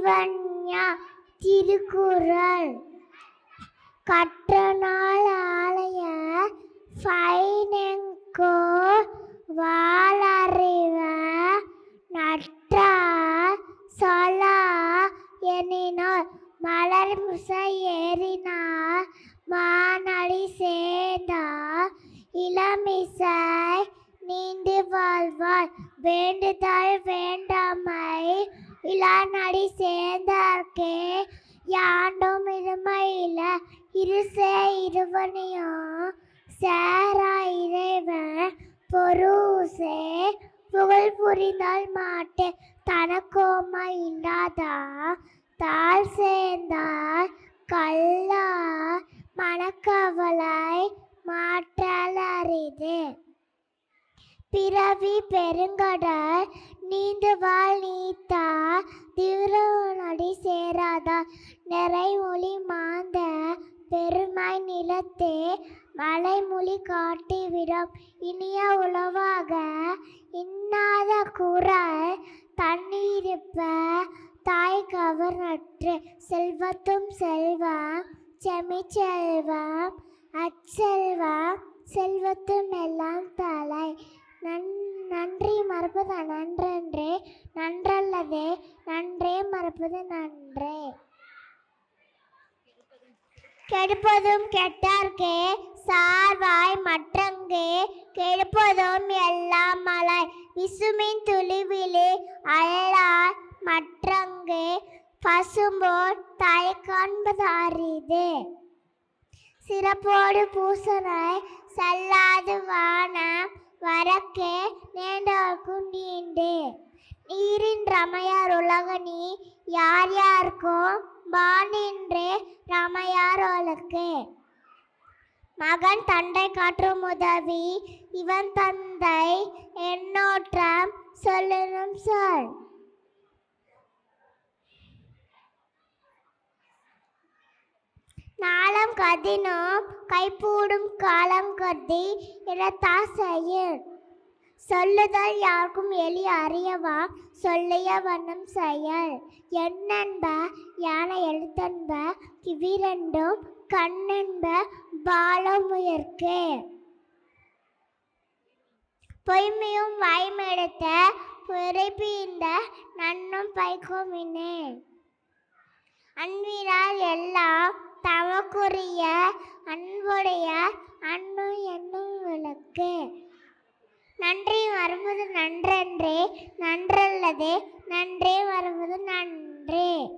சிவன்யா திருக்குறள். கற்ற ஆலய ஃபைனெங்கோ வாழறிவ நற்றா சொலா எனினோர் மலர் முசை ஏறினார் மானடி சேர்ந்தார் இளமிசை நீண்டு வாழ்வார். வேண்டுதல் வேண்டாமை இளநடி சேர்ந்தார்க்கே யாண்டும் இருமையில இருசே இருவனையும் சேரா இறைவன் பொருசே புகழ் புரிந்தால் மாட்டே. தனக்கோமா இல்லாதா? தாழ் சேர்ந்தால் பிறவி பெருங்கடல் நீந்துவாள் நீத்தா திவ்ரடி சேராதா. நிறைமொழி மாந்த பெருமை நிலத்தே மலைமொழி காட்டிவிடும் இனிய உளவாக இன்னாத குரல் தண்ணீரிப்ப தாய் கவர்நற்று செல்வத்தும் செல்வம் செமிச்செல்வம் அச்செல்வம் செல்வத்தும் எல்லாம் தலை. நன் நன்றி மறப்பது நன்றன்றே நன்றல்லதே நன்றே மறப்பது நன்றே. கெடுப்பதும் கெட்டார்க்கே சார்வாய் மற்றங்கே கெடுப்பதும் எல்லாம் மலை விசுமின் துளிவிலே அல்லாய் மற்றங்கே பசும்போல் தலை காண்பது அரிது. சிறப்போடு பூசனாய் செல்லாது வானம் வரக்கே நேண்டவர்க்கும் நீண்டு நீரின் ரமையார் உலகனி யார் யாருக்கும் பானின்று ரமையார் உலக்கு மகன் தண்டை காற்றும் உதவி இவன் தந்தை எண்ணோற்றம் சொல்லணும் சொல். நாளம் கதினும் கைப்பூடும் காலம் கருதி இடத்தா செயல் சொல்லுதல் யாருக்கும் எளி அறியவா? சொல்லிய வண்ணம் செயல். என்னென்ப? யானை எழுத்தன்ப? கிவிரண்டும் கண்ணென்ப? பாலமுயற்கு பொய்மையும் வாய்மெடுத்த பிறப்பீந்த நன்னும் பைக்குமினே அன்பினால் எல்லாம் தமக்குரிய அன்புடைய அன்பு என்னும் விளக்கு. நன்றி வருவது நன்றன்றே நன்றல்லது நன்றே வருவது நன்றே.